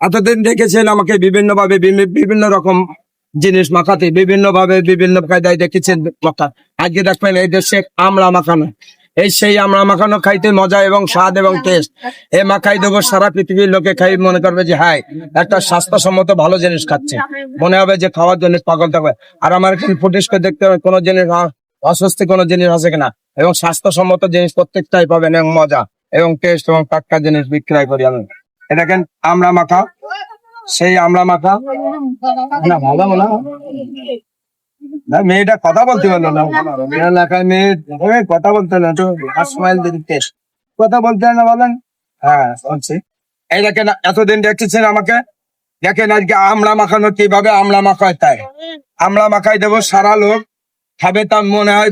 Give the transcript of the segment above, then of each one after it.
এতদিন দেখেছেন আমাকে বিভিন্ন ভাবে বিভিন্ন রকম জিনিস মাখাতে বিভিন্ন ভাবে বিভিন্ন কায়দায় দেখেছেন মাখা আজকে দেখবেন এই দেশে আমলা মাখানো। এই সেই আমলা মাখানো খাইতে মজা এবং স্বাদ এবং টেস্ট এই মাখাই দেবো সারা পৃথিবীর লোকে খাই, মনে করবে যে হ্যাঁ একটা স্বাস্থ্যসম্মত ভালো জিনিস খাচ্ছে। মনে হবে যে, খাওয়ার জন্য পাগল থাকবে। আর আমার এখানে ফুটেজ করে দেখতে হবে, কোনো জিনিস অস্বস্তি, কোনো জিনিস আছে কিনা? এবং স্বাস্থ্যসম্মত জিনিস প্রত্যেকটাই পাবেন এবং মজা এবং টেস্ট এবং টাটকা জিনিস বিক্রয় করি আমি। এ দেখেন আমলা মাখা। সেই আমলা মাখা। না ভালো না। না মেয়েটা কথা বলতে পারল না। মেয়ে এলাকায় মেয়ে কথা বলতে না তো স্মাইল দিদি কথা বলতে না বলেন। হ্যাঁ এই দেখেন এতদিন দেখতেছেন আমাকে? দেখেন আজকে আমলা মাখানো কীভাবে আমলা মাখায় তাই। আমলা মাখাই দেবো সারা লোক খাবে তার মনে হয়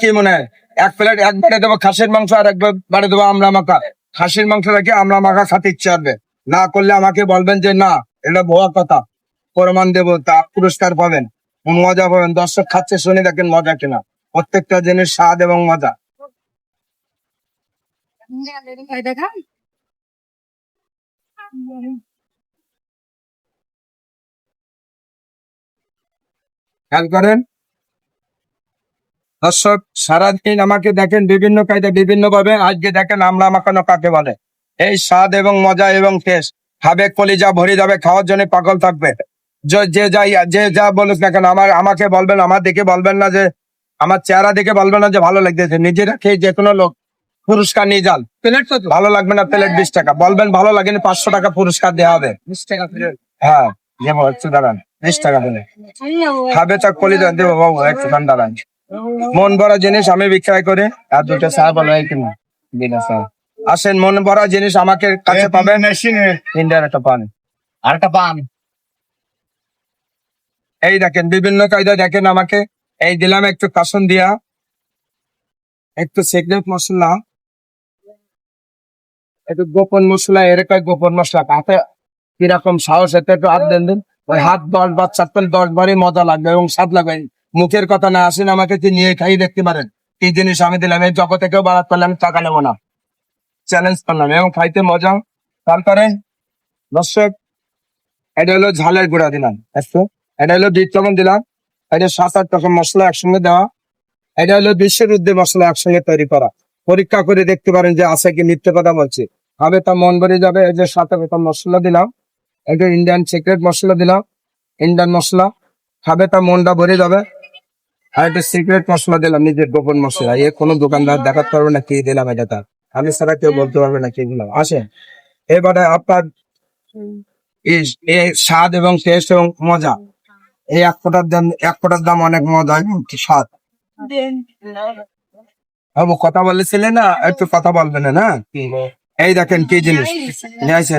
কি মনে হয়? এক প্লেট এক একবারে দেবো খাসির মাংস আর একবার বাড়ি দেবো আমলা মাখা। খাসির মাংস রেখে আমলা মাখা খাতে ইচ্ছে হবে। না করলে আমাকে বলবেন যে না, এটা ভুয়া কথা। প্রমাণ দেবো, তা পুরস্কার পাবেন। মজা পাবেন। দর্শক খাচ্ছে, শুনে দেখেন মজা কিনা। প্রত্যেকটা জিনিস স্বাদ এবং মজা। খেয়াল করেন? দর্শক সারাদিন আমাকে দেখেন বিভিন্ন কায়দা বিভিন্ন ভাবে আজকে দেখেন আমলা মাখানো কাকে বলে? এই স্বাদ এবং মজা এবং টেস্ট। খাবে কলিজা ভরে যাবে খাওয়ার জন্য পাগল থাকবে। যে- যে যাই যে যা বলুক না কেন আমার আমাকে বলবেন আমার দেখে বলবেন না যে আমার চেহারা দেখে বলবেন না যে ভালো লাগতেছে। নিজেরা খেয়ে যে কোনো লোক পুরস্কার নিয়ে যান। প্লেট কত? ভালো লাগবে না প্লেট বিশ টাকা। বলবেন ভালো লাগেনি পাঁচশো টাকা পুরস্কার দেওয়া হবে। বিশ টাকা হ্যাঁ হচ্ছে দাঁড়ান। বিশ টাকা দিলে খাবে তো কলিজা দেবো বাবু একটু দাঁড়ান। মন ভরা জিনিস আমি বিক্রয় করে। আর দুটো চা বলো এই কিনা দিনা চা। আসেন মন ভরা জিনিস আমাকে কাছে পাবেন। ইন্ডিয়ার একটা পান। আর একটা পান। এই দেখেন বিভিন্ন কায়দা দেখেন আমাকে। এই দিলাম একটু কাসন দিয়া। একটু সিক্রেট মশলা। একটু গোপন মশলা এরকম গোপন মশলা। হাতে কীরকম সাহস এতে একটু হাত দেন দিন। ওই হাত দশ বার চারপেল দশ বারই মজা লাগবে এবং স্বাদ লাগবে। মুখের কথা না আসেন, আমাকে কি নিয়ে খাই দেখতে পারেন? কি জিনিস আমি দিলাম? এই জগতে কেউ বাড়াতে পারলে আমি টাকা নেব না। চ্যালেঞ্জ করলাম এবং খাইতে মজা। তারপরে দর্শক, এটা হলো ঝালের গুঁড়া দিলাম। একটু। এটা হলো বিট লবণ দিলাম। এটা সাত আট রকম মশলা একসঙ্গে দেওয়া। এটা হলো বিশ্বের উদ্দে মশলা একসঙ্গে তৈরি করা। পরীক্ষা করে দেখতে পারেন যে আছে কি মিথ্যে কথা বলছি। হবে তা মন ভরে যাবে, এই যে সাত রকম মশলা দিলাম। এটা ইন্ডিয়ান সিক্রেট মশলা দিলাম। ইন্ডিয়ান মশলা। খাবে তা মনটা ভরে যাবে। আর একটা সিক্রেট মশলা দিলাম নিজের গোপন মশলা। এ কোনো দোকানদার দেখাতে পারবে না কি দিলাম এটা তার। আমি ছাড়া কেউ বলতে পারবে না কি দিলাম। আসেন। এবারে আপনার স্বাদ এবং টেস্ট এবং মজা। এই এক ফোটার দাম এক ফোটার দাম অনেক মজা স্বাদ। বাবু কথা বলেছিলে না? একটু কথা বলবেন না এই দেখেন কি জিনিস। নিয়ে আসে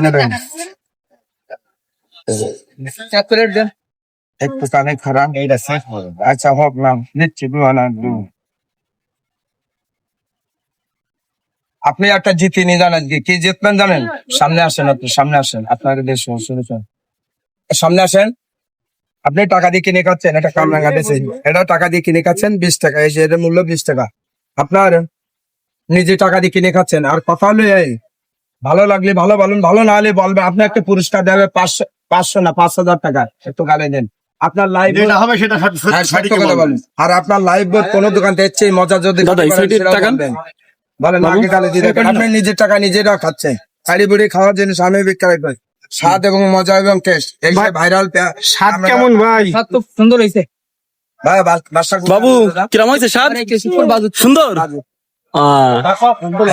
একটু কানে খারাপ আচ্ছা না দিচ্ছি আপনি একটা জিতে নিয়ে জানেন কি কি জিতবেন জানেন সামনে আসেন আপনি সামনে আসেন আপনার দেশ শুনেছেন সামনে আসেন আপনি টাকা দিয়ে কিনে খাচ্ছেন এটা কামরাঙ্গা দেশে এটা টাকা দিয়ে কিনে খাচ্ছেন বিশ টাকা এই যে এটার মূল্য বিশ টাকা আপনার নিজে টাকা দিয়ে কিনে খাচ্ছেন আর কথা হলো এই ভালো লাগলে ভালো বলুন ভালো না হলে বলবে আপনি একটা পুরস্কার দেবে পাঁচশো পাঁচশো না পাঁচ হাজার টাকা একটু গালে দেন আপনার লাইভ যেটা হবে সেটা সঠিক- হ্যাঁ, কথা বলেন। আর আপনার লাইভ বোর্ড কোন দোকান থেকে চেয়ে মজা যদি দাদা। বলেন আগে তাহলে দিয়ে আপনি নিজের টাকা নিজেরা খাচ্ছেন। শাড়ি বুড়ি খাওয়ার জিনিস আমি বিক্রয় করি স্বাদ এবং মজা এবং টেস্ট এই ভাইরাল স্বাদ কেমন ভাই? স্বাদ তো সুন্দর হয়েছে। বাবু কিরম হয়েছে স্বাদ? সুন্দর?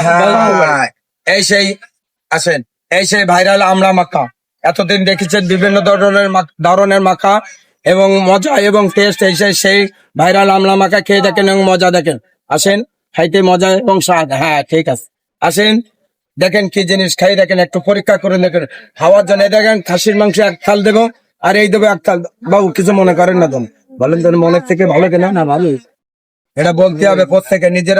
হ্যাঁ, এই সেই আসেন এই সেই ভাইরাল আমলা মাখা। এতদিন দেখেছেন বিভিন্ন ধরনের ধরনের মাখা। এবং মজা এবং টেস্ট এই সেই ভাইরাল আমলা মাখা খেয়ে দেখেন এবং মজা দেখেন। আসেন খাইতে মজা এবং স্বাদ। হ্যাঁ ঠিক আছে। আসেন দেখেন কি জিনিস খাই দেখেন একটু পরীক্ষা করে দেখেন খাওয়ার জন্য দেখেন খাসির মাংস এক থাল দেবো আর এই দেবো এক থাল। বাবু কিছু মনে করেন না তুমি বলেন তো মনের থেকে ভালো কিনা? না ভালো এটা বলতে হবে প্রত্যেকে নিজেরা